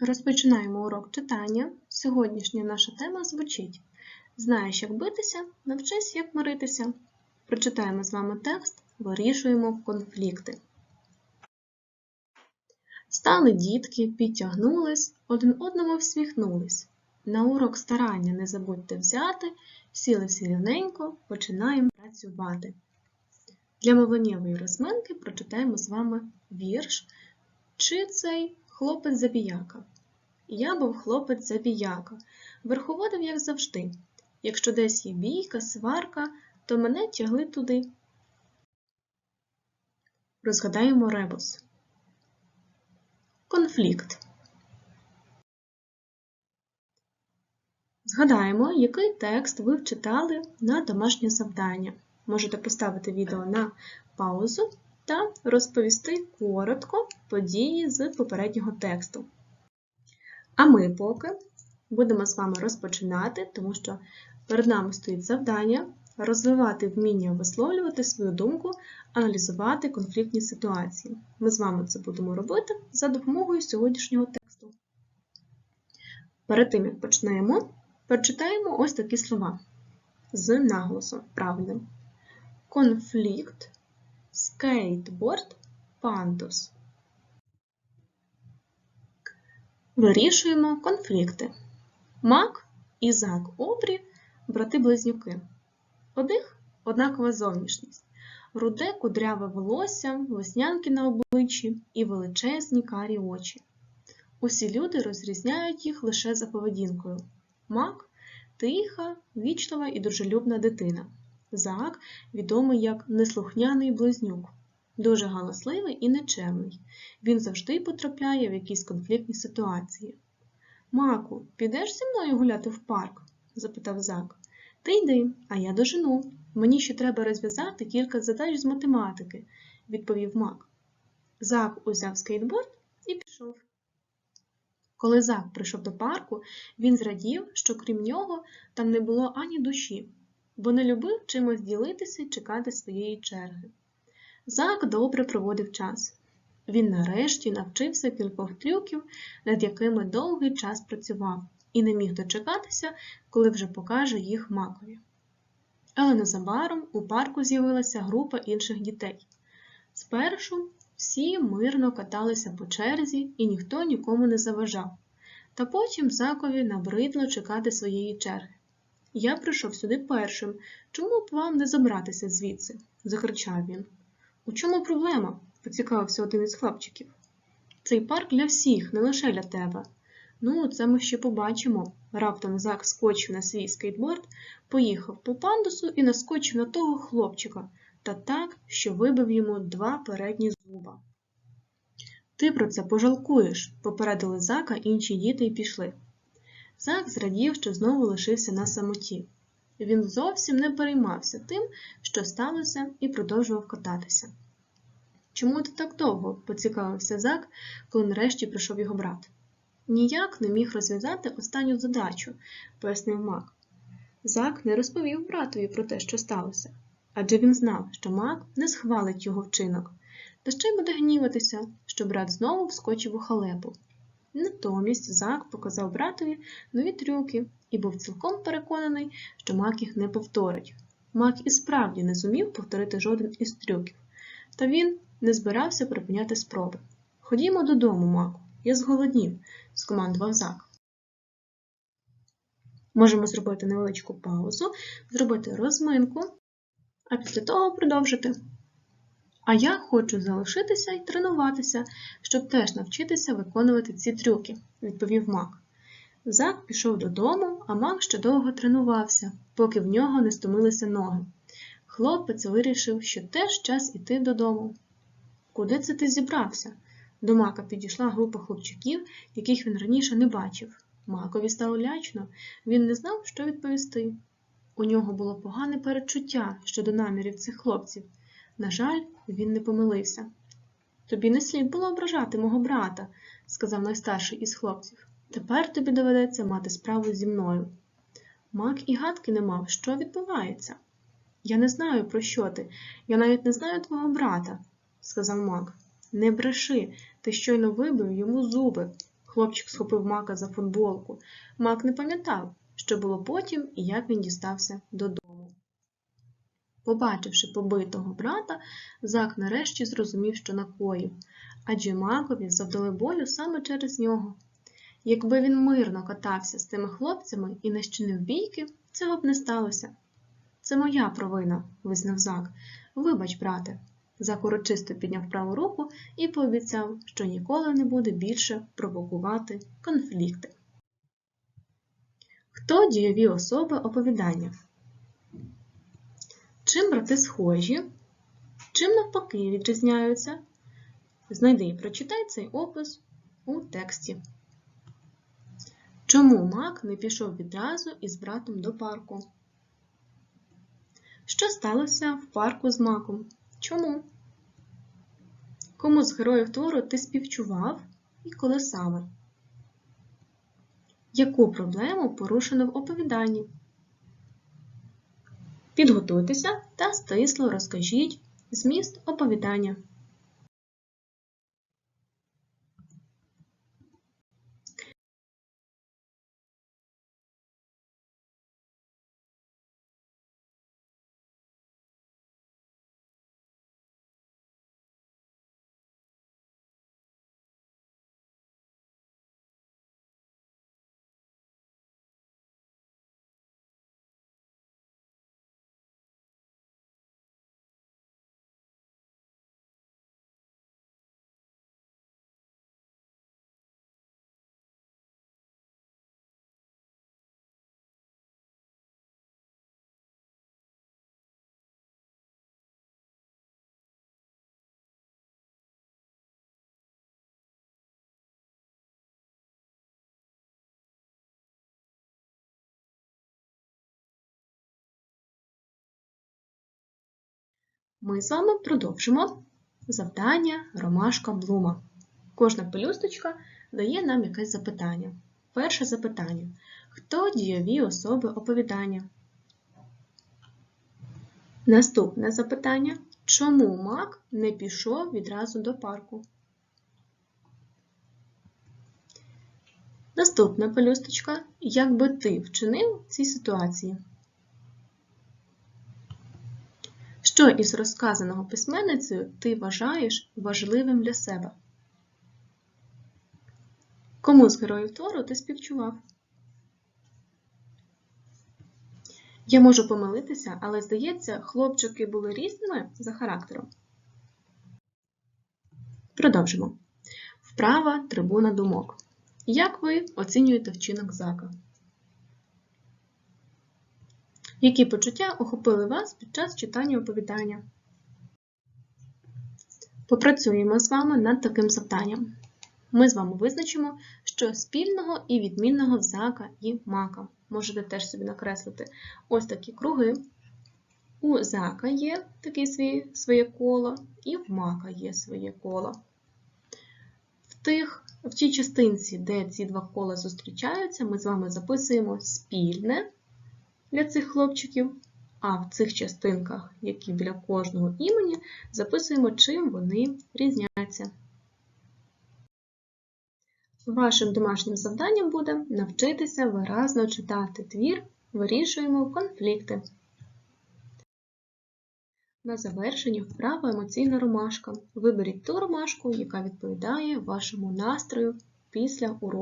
Розпочинаємо урок читання. Сьогоднішня наша тема звучить Знаєш, як битися, навчись, як миритися. Прочитаємо з вами текст, вирішуємо конфлікти. Стали дітки, підтягнулись, один одному всміхнулись. На урок старання не забудьте взяти, сіли всі рівненько, починаємо працювати. Для мовленнєвої розминки прочитаємо з вами вірш чи цей хлопець забіяка. Я був хлопець забіяка, верховодив, як завжди. Якщо десь є бійка, сварка, то мене тягли туди. Розгадаємо ребус. Конфлікт. Згадаємо, який текст ви вчитали на домашнє завдання. Можете поставити відео на паузу та розповісти коротко події з попереднього тексту. А ми поки будемо з вами розпочинати, тому що перед нами стоїть завдання розвивати вміння висловлювати свою думку, аналізувати конфліктні ситуації. Ми з вами це будемо робити за допомогою сьогоднішнього тексту. Перед тим, як почнемо, прочитаємо ось такі слова з наголосом правильним. Конфлікт, скейтборд, пандус. Вирішуємо конфлікти. Мак і Зак Обрі брати-близнюки. Одних однакова зовнішність. Руде кудряве волосся, веснянки на обличчі і величезні карі очі. Усі люди розрізняють їх лише за поведінкою. Мак тиха, вічлива і дружелюбна дитина. Зак відомий як неслухняний близнюк, дуже галасливий і нечемний. Він завжди потрапляє в якісь конфліктні ситуації. Маку, підеш зі мною гуляти в парк? запитав Зак. Ти йди, а я дожену. Мені ще треба розв'язати кілька задач з математики, відповів Мак. Зак узяв скейтборд і пішов. Коли Зак прийшов до парку, він зрадів, що крім нього там не було ані душі, бо не любив чимось ділитися і чекати своєї черги. Зак добре проводив час. Він нарешті навчився кількох трюків, над якими довгий час працював, і не міг дочекатися, коли вже покаже їх макові. Але незабаром у парку з'явилася група інших дітей. Спершу всі мирно каталися по черзі, і ніхто нікому не заважав. Та потім закові набридло чекати своєї черги. Я прийшов сюди першим. Чому б вам не забратися звідси? закричав він. У чому проблема? поцікавився один із хлопчиків. Цей парк для всіх, не лише для тебе. Ну, це ми ще побачимо. Раптом Зак скочив на свій скейтборд, поїхав по пандусу і наскочив на того хлопчика, та так, що вибив йому два передні зуба. Ти про це пожалкуєш, попередили Зака інші діти й пішли. Зак зрадів, що знову лишився на самоті. Він зовсім не переймався тим, що сталося, і продовжував кататися. Чому ти так довго? поцікавився Зак, коли нарешті прийшов його брат. Ніяк не міг розв'язати останню задачу, пояснив Мак. Зак не розповів братові про те, що сталося, адже він знав, що Мак не схвалить його вчинок, та ще й буде гніватися, що брат знову вскочив у халепу. Натомість Зак показав братові нові трюки і був цілком переконаний, що Мак їх не повторить. Мак і справді не зумів повторити жоден із трюків, та він не збирався припиняти спроби. Ходімо додому, Маку, я зголоднів, скомандував Зак. Можемо зробити невеличку паузу, зробити розминку, а після того продовжити. А я хочу залишитися і тренуватися, щоб теж навчитися виконувати ці трюки, відповів Мак. Зак пішов додому, а Мак ще довго тренувався, поки в нього не стомилися ноги. Хлопець вирішив, що теж час іти додому. Куди це ти зібрався? До Мака підійшла група хлопчиків, яких він раніше не бачив. Макові стало лячно, він не знав, що відповісти. У нього було погане передчуття щодо намірів цих хлопців. На жаль, він не помилився. Тобі не слід було ображати мого брата, сказав найстарший із хлопців. Тепер тобі доведеться мати справу зі мною. Мак і гадки не мав, що відбувається. Я не знаю, про що ти. Я навіть не знаю твого брата, сказав Мак. Не бреши, ти щойно вибив йому зуби. Хлопчик схопив мака за футболку. Мак не пам'ятав, що було потім і як він дістався додому. Побачивши побитого брата, Зак нарешті зрозумів, що накоїв, адже макові завдали болю саме через нього. Якби він мирно катався з тими хлопцями і не щинив бійки, цього б не сталося. Це моя провина, визнав Зак. Вибач, брате. Зак урочисто підняв праву руку і пообіцяв, що ніколи не буде більше провокувати конфлікти. Хто дієві особи оповідання? Чим брати схожі? Чим навпаки відрізняються? Знайди і прочитай цей опис у тексті. Чому Мак не пішов відразу із братом до парку? Що сталося в парку з Маком? Чому? Кому з героїв твору ти співчував і коли саме? Яку проблему порушено в оповіданні? Підготуйтеся та стисло розкажіть зміст оповідання. Ми з вами продовжимо завдання Ромашка Блума. Кожна пелюсточка дає нам якесь запитання. Перше запитання. Хто дієві особи оповідання? Наступне запитання. Чому Мак не пішов відразу до парку? Наступна пелюсточка. Як би ти вчинив цій ситуації? Що із розказаного письменницею ти вважаєш важливим для себе? Кому з героїв твору ти співчував? Я можу помилитися, але здається, хлопчики були різними за характером. Продовжимо. Вправа трибуна думок. Як ви оцінюєте вчинок зака? Які почуття охопили вас під час читання оповідання? Попрацюємо з вами над таким завданням. Ми з вами визначимо, що спільного і відмінного в зака і мака. Можете теж собі накреслити ось такі круги. У зака є таке своє коло, і в мака є своє коло. В, тих, в тій частинці, де ці два кола зустрічаються, ми з вами записуємо спільне для цих хлопчиків, а в цих частинках, які біля кожного імені, записуємо, чим вони різняться. Вашим домашнім завданням буде навчитися виразно читати твір, вирішуємо конфлікти. На завершення вправа емоційна ромашка. Виберіть ту ромашку, яка відповідає вашому настрою після уроку.